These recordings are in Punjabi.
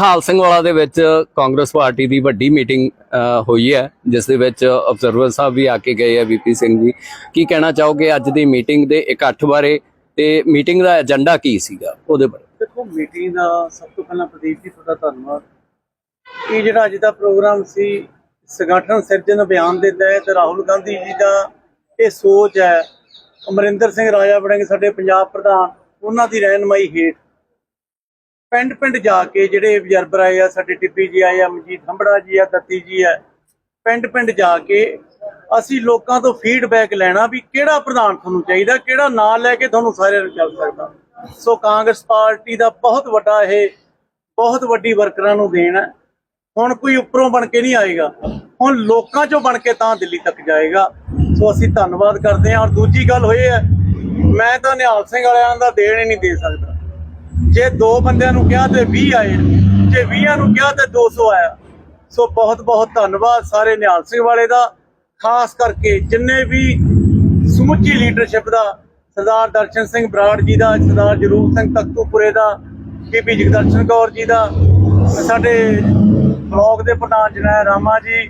ਹਾਲ ਸਿੰਘ ਵਾਲਾ ਦੇ ਵਿੱਚ ਕਾਂਗਰਸ ਪਾਰਟੀ ਦੀ ਵੱਡੀ ਮੀਟਿੰਗ ਹੋਈ ਹੈ, ਜਿਸ ਦੇ ਵਿੱਚ ਅਬਜ਼ਰਵਰ ਸਾਹਿਬ ਵੀ ਆ ਕੇ ਗਏ ਆ ਵੀਪੀ ਸਿੰਘ ਜੀ। ਕੀ ਕਹਿਣਾ ਚਾਹੋਗੇ ਅੱਜ ਦੀ ਮੀਟਿੰਗ ਦੇ ਇਕੱਠ ਬਾਰੇ? ਤੇ ਮੀਟਿੰਗ ਦਾ ਏਜੰਡਾ ਕੀ ਸੀਗਾ ਉਹਦੇ ਬਾਰੇ? ਦੇਖੋ, ਮੀਟਿੰਗ ਦਾ ਸਭ ਤੋਂ ਪਹਿਲਾਂ ਪ੍ਰਦੀਪ ਜੀ, ਤੁਹਾਡਾ ਧੰਨਵਾਦ। ਇਹ ਜਿਹੜਾ ਅੱਜ ਦਾ ਪ੍ਰੋਗਰਾਮ ਸੀ, ਸੰਗਠਨ ਸਿਰਜਣ ਅਭਿਆਨ ਦੇ ਤਹਿਤ ਰਾਹੁਲ ਗਾਂਧੀ ਜੀ ਦਾ, ਇਹ ਸੋਚ ਹੈ। ਅਮਰਿੰਦਰ ਸਿੰਘ ਰਾਜਾ ਬਣੇਗੇ ਸਾਡੇ ਪੰਜਾਬ ਪ੍ਰਧਾਨ, ਉਹਨਾਂ ਦੀ ਰਹਿਨਮਾਈ ਹੇਠ ਪਿੰਡ ਪਿੰਡ ਜਾ ਕੇ ਜਿਹੜੇ ਬਜ਼ੁਰਗ ਆਏ ਆ, ਸਾਡੇ ਟਿੱਪੀ ਜੀ ਆਏ ਆ ਮਜੀਦ ਹੰਬੜਾ ਜੀ ਆ, ਦੱਤੀ ਜੀ ਆ, ਪਿੰਡ ਪਿੰਡ ਜਾ ਕੇ ਅਸੀਂ ਲੋਕਾਂ ਤੋਂ ਫੀਡਬੈਕ ਲੈਣਾ ਵੀ ਕਿਹੜਾ ਪ੍ਰਧਾਨ ਤੁਹਾਨੂੰ ਚਾਹੀਦਾ, ਕਿਹੜਾ ਨਾਂ ਲੈ ਕੇ ਤੁਹਾਨੂੰ ਸਾਰਿਆਂ ਨੂੰ ਚੱਲ ਸਕਦਾ। ਸੋ ਕਾਂਗਰਸ ਪਾਰਟੀ ਦਾ ਬਹੁਤ ਵੱਡਾ ਇਹ, ਬਹੁਤ ਵੱਡੀ ਵਰਕਰਾਂ ਨੂੰ ਦੇਣ ਹੈ। ਹੁਣ ਕੋਈ ਉੱਪਰੋਂ ਬਣ ਕੇ ਨਹੀਂ ਆਏਗਾ। ਹੁਣ ਲੋਕਾਂ ਚੋਂ ਬਣ ਕੇ ਤਾਂ ਦਿੱਲੀ ਤੱਕ ਜਾਏਗਾ। ਸੋ ਅਸੀਂ ਧੰਨਵਾਦ ਕਰਦੇ ਹਾਂ। ਔਰ ਦੂਜੀ ਗੱਲ ਹੋਈ ਹੈ, ਮੈਂ ਤਾਂ ਨਿਹਾਲ ਸਿੰਘ ਵਾਲਿਆਂ ਦਾ ਦੇਣ ਹੀ ਨਹੀਂ ਦੇ ਸਕਦਾ। ਜੇ ਦੋ ਬੰਦਿਆਂ ਨੂੰ ਕਿਹਾ ਤੇ 20 ਆਏ, ਜੇ 20 ਨੂੰ ਕਿਹਾ ਤੇ 200 ਆਇਆ। ਸੋ ਬਹੁਤ ਬਹੁਤ ਧੰਨਵਾਦ ਸਾਰੇ ਨਿਹਾਲ ਸਿੰਘ ਵਾਲੇ ਦਾ, ਖਾਸ ਕਰਕੇ ਜਿੰਨੇ ਵੀ ਸਮੁੱਚੀ ਲੀਡਰਸ਼ਿਪ ਦਾ, ਸਰਦਾਰ ਦਰਸ਼ਨ ਸਿੰਘ ਬਰਾੜ ਜੀ ਦਾ, ਸਰਦਾਰ ਜਰੂਰ ਸਿੰਘ ਤਖਤੂਪੁਰੇ ਦਾ, ਬੀਬੀ ਜਗਦਰਸ਼ਨ ਕੌਰ ਜੀ ਦਾ, ਸਾਡੇ ਬਲਾਕ ਦੇ ਪ੍ਰਧਾਨ ਜਨੈ ਰਾਮਾ ਜੀ,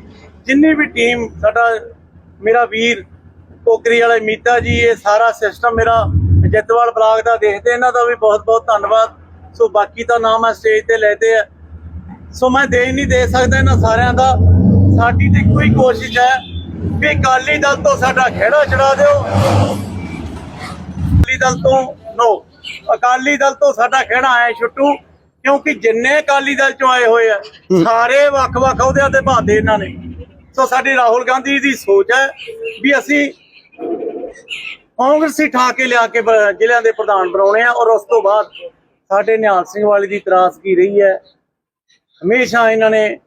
ਜਿੰਨੀ ਵੀ ਟੀਮ ਸਾਡਾ ਮੇਰਾ ਵੀਰ ਟੋਕਰੀ ਵਾਲੇ ਮੀਤਾ ਜੀ, ਇਹ ਸਾਰਾ ਸਿਸਟਮ ਮੇਰਾ ਜੱਤਵਾਲ ਬਲਾਕ ਦਾ ਦੇਖਦੇ, ਇਹਨਾਂ ਦਾ ਵੀ ਬਹੁਤ ਬਹੁਤ ਧੰਨਵਾਦ। ਸੋ ਬਾਕੀ ਤਾਂ ਨਾਮ ਮੈਂ ਸਟੇਜ ਤੇ ਲੈਤੇ ਆ। ਸੋ ਮੈਂ ਦੇ ਨਹੀਂ ਦੇ ਸਕਦਾ ਇਹਨਾਂ ਸਾਰਿਆਂ ਦਾ। ਸਾਡੀ ਤੇ ਹੀ ਕੋਸ਼ਿਸ਼ ਹੈ ਵੀ ਅਕਾਲੀ ਦਲ ਤੋਂ ਸਾਡਾ ਖਹਿੜਾ ਛਡਾ ਦਿਓ। ਅਕਾਲੀ ਦਲ ਤੋਂ ਨੋ। ਅਕਾਲੀ ਦਲ ਤੋਂ ਸਾਡਾ ਖਹਿੜਾ ਆਇਆ ਛੁੱਟੂ ਕਿਉਂਕਿ ਜਿੰਨੇ ਅਕਾਲੀ ਦਲ ਚੋਂ ਆਏ ਹੋਏ ਆ ਸਾਰੇ ਵੱਖ-ਵੱਖ ਅਹੁਦਿਆਂ ਤੇ ਭਾਦੇ ਇਹਨਾਂ ਨੇ। ਸੋ ਸਾਡੀ ਰਾਹੁਲ ਗਾਂਧੀ ਦੀ ਸੋਚ ਹੈ ਵੀ ਅਸੀਂ ਕਾਂਗਰਸੀ ਠਾ ਕੇ ਲਿਆ ਕੇ ਜ਼ਿਲ੍ਹਿਆਂ ਦੇ ਪ੍ਰਧਾਨ ਬਣਾਉਣੇ ਆ ਔਰ ਉਸ ਤੋਂ ਬਾਅਦ ਸਾਡੇ ਨਿਹਾਲ ਸਿੰਘ ਵਾਲੀ ਦੀ ਤਰਾਸਗੀ ਰਹੀ ਹੈ? ਹਮੇਸ਼ਾ ਇਹਨਾਂ ਨੇ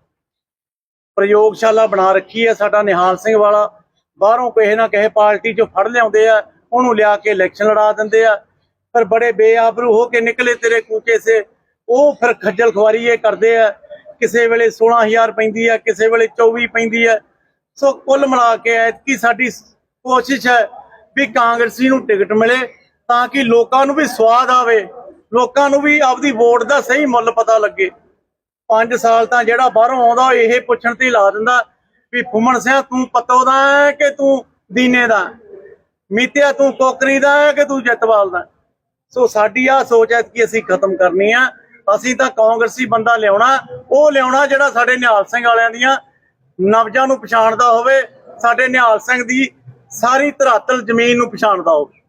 ਪ੍ਰਯੋਗਸ਼ਾਲਾ ਬਣਾ ਰੱਖੀ ਹੈ ਸਾਡਾ ਨਿਹਾਲ ਸਿੰਘ ਵਾਲਾ। ਬਾਹਰੋਂ ਕਿਸੇ ਨਾ ਕਿਸੇ ਪਾਰਟੀ ਚੋਂ ਫੜ ਲਿਆਉਂਦੇ ਆ, ਉਹਨੂੰ ਲਿਆ ਕੇ ਇਲੈਕਸ਼ਨ ਲੜਾ ਦਿੰਦੇ ਆ। ਪਰ ਬੜੇ ਬੇਆਬਰੂ ਹੋ ਕੇ ਨਿਕਲੇ ਤੇਰੇ ਕੂਚੇ ਸੇ। ਉਹ ਫਿਰ ਖੱਜਲ ਖੁਆਰੀ ਇਹ ਕਰਦੇ ਆ, ਕਿਸੇ ਵੇਲੇ 16000 ਪੈਂਦੀ ਆ, ਕਿਸੇ ਵੇਲੇ 24 ਪੈਂਦੀ ਆ। ਸੋ ਕੁੱਲ ਮਿਲਾ ਕੇ ਐਤਕੀ ਸਾਡੀ ਕੋਸ਼ਿਸ਼ ਹੈ ਵੀ ਕਾਂਗਰਸੀ ਨੂੰ ਟਿਕਟ ਮਿਲੇ ਤਾਂ ਕਿ ਲੋਕਾਂ ਨੂੰ ਵੀ ਸਵਾਦ ਆਵੇ। ਲੋਕਾਂ ਨੂੰ ਵੀ ਆਪਦੀ ਵੋਟ ਦਾ ਸਹੀ ਮੁੱਲ ਪਤਾ ਲੱਗੇ। 5 ਸਾਲ ਤਾਂ ਜਿਹੜਾ ਬਾਹਰੋਂ ਆਉਂਦਾ ਇਹ ਪੁੱਛਣ ਤੇ ਲਾ ਦਿੰਦਾ ਵੀ ਫੁੰਮਣ ਸਿਆ, ਤੂੰ ਪਤੋ ਦਾ ਕਿ ਤੂੰ ਦੀਨੇ ਦਾ? ਮੀਤਿਆ, ਤੂੰ ਕੋਕਰੀ ਦਾ ਕਿ ਤੂੰ ਜੱਤਵਾਲ ਦਾ? ਸੋ ਸਾਡੀ ਆ ਸੋਚ ਹੈ ਕਿ ਅਸੀਂ ਖਤਮ ਕਰਨੀ ਆ। ਅਸੀਂ ਤਾਂ ਕਾਂਗਰਸੀ ਬੰਦਾ ਲਿਆਉਣਾ, ਉਹ ਲਿਆਉਣਾ ਜਿਹੜਾ ਸਾਡੇ ਨਿਹਾਲ ਸਿੰਘ ਵਾਲਿਆਂ ਦੀਆਂ ਨਬਜਾਂ ਨੂੰ ਪਛਾਣਦਾ ਹੋਵੇ, ਸਾਡੇ ਨਿਹਾਲ ਸਿੰਘ ਦੀ ਸਾਰੀ ਧਰਾਤਲ ਜ਼ਮੀਨ ਨੂੰ ਪਛਾਣਦਾ ਹੋਵੇ।